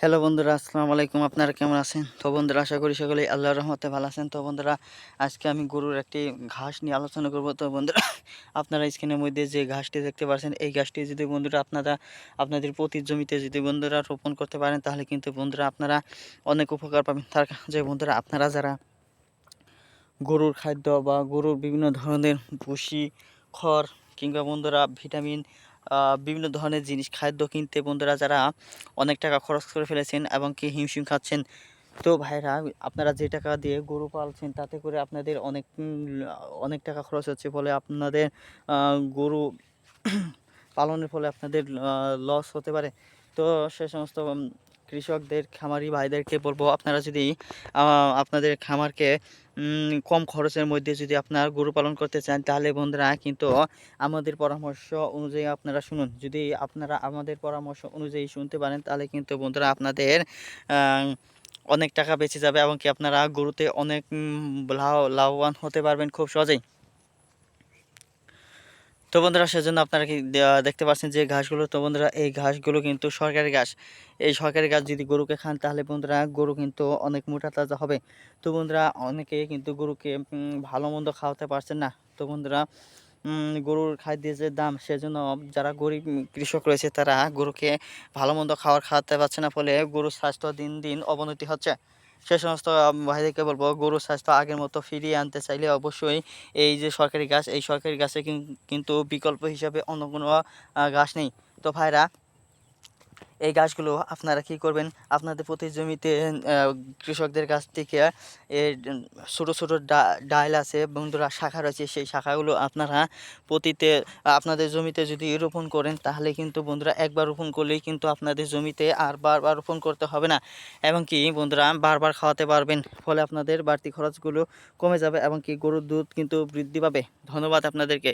Hello বন্ধুরা, আসসালামু আলাইকুম। আপনারা কেমন আছেন? তো বন্ধুরা, আশা করি সকলেই আল্লাহর রহমতে ভালো আছেন। তো বন্ধুরা, আজকে আমি গরুর একটি ঘাস নিয়ে আলোচনা করব। তো বন্ধুরা, আপনারা স্ক্রিনের মধ্যে যে ঘাসটি দেখতে পাচ্ছেন, এই ঘাসটি যদি বন্ধুরা আপনারা, আপনাদের প্রতি জমিতে যদি বন্ধুরা রোপণ করতে পারেন, তাহলে কিন্তু বন্ধুরা আপনারা অনেক উপকার পাবেন। তার যে বন্ধুরা, আপনারা যারা গরুর খাদ্য বা গরুর বিভিন্ন ধরনের ভুসি, খড় কিংবা বন্ধুরা ভিটামিন বিভিন্ন ধরনের জিনিস, খাদ্য কিনতে বন্ধুরা যারা অনেক টাকা খরচ করে ফেলেছেন এবং কি হিমশিম খাচ্ছেন। তো ভাইরা, আপনারা যে টাকা দিয়ে গরু পালছেন, তাতে করে আপনাদের অনেক অনেক টাকা খরচ হচ্ছে ফলে আপনাদের গরু পালনের ফলে আপনাদের লস হতে পারে। তো সে সমস্ত কৃষকদের, খামারি ভাইদেরকে বলব, আপনারা যদি আপনাদের খামারকে কম খরচের মধ্যে যদি আপনারা গরু পালন করতে চান, তাহলে বন্ধুরা কিন্তু আমাদের পরামর্শ অনুযায়ী আপনারা শুনুন। যদি আপনারা আমাদের পরামর্শ অনুযায়ী শুনতে পারেন, তাহলে কিন্তু বন্ধুরা আপনাদের অনেক টাকা বেঁচে যাবে এবং কি আপনারা গরুতে অনেক লাভ, লাভবান হতে পারবেন খুব সহজেই। তো বন্ধুরা, সেজন্য আপনারা কি দেখতে পাচ্ছেন যে ঘাসগুলো, তো বন্ধুরা, এই ঘাসগুলো কিন্তু সরকারি ঘাস। এই সরকারি ঘাস যদি গরুকে খান, তাহলে বন্ধুরা, গরু কিন্তু অনেক মোটা তাজা হবে। তো বন্ধুরা অনেকে কিন্তু গরুকে ভালো মন্দ খাওয়াতে পারছেন না। তো বন্ধুরা গরুর খাদ্যের যে দাম, সেজন্য যারা গরিব কৃষক রয়েছে, তারা গরুকে ভালো মন্দ খাবার খাওয়াতে পারছে না, ফলে গরুর স্বাস্থ্য দিন দিন অবনতি হচ্ছে। সে সমস্ত ভাইদেরকে বলব গরুর স্বাস্থ্য আগের মতো ফিরিয়ে আনতে চাইলে অবশ্যই এই যে সরকারি গাছ, এই সরকারি গাছে কিন্তু বিকল্প হিসাবে অন্য কোনো ঘাস নেই। তো ভাইরা এই গাছগুলো আপনারা কি করবেন? আপনাদের প্রতি জমিতে কৃষকদের কাছ থেকে ছোটো ছোটো ডাল আছে, বন্ধুরা শাখা রয়েছে, সেই শাখাগুলো আপনারা প্রতিতে, আপনাদের জমিতে যদি রোপণ করেন, তাহলে কিন্তু বন্ধুরা একবার রোপণ করলেই কিন্তু আপনাদের জমিতে আর বারবার রোপণ করতে হবে না। এবং কি বন্ধুরা, বারবার খাওয়াতে পারবেন, ফলে আপনাদের বাড়তি খরচগুলো কমে যাবে এবং কি গরুর দুধ কিন্তু বৃদ্ধি পাবে। ধন্যবাদ আপনাদেরকে।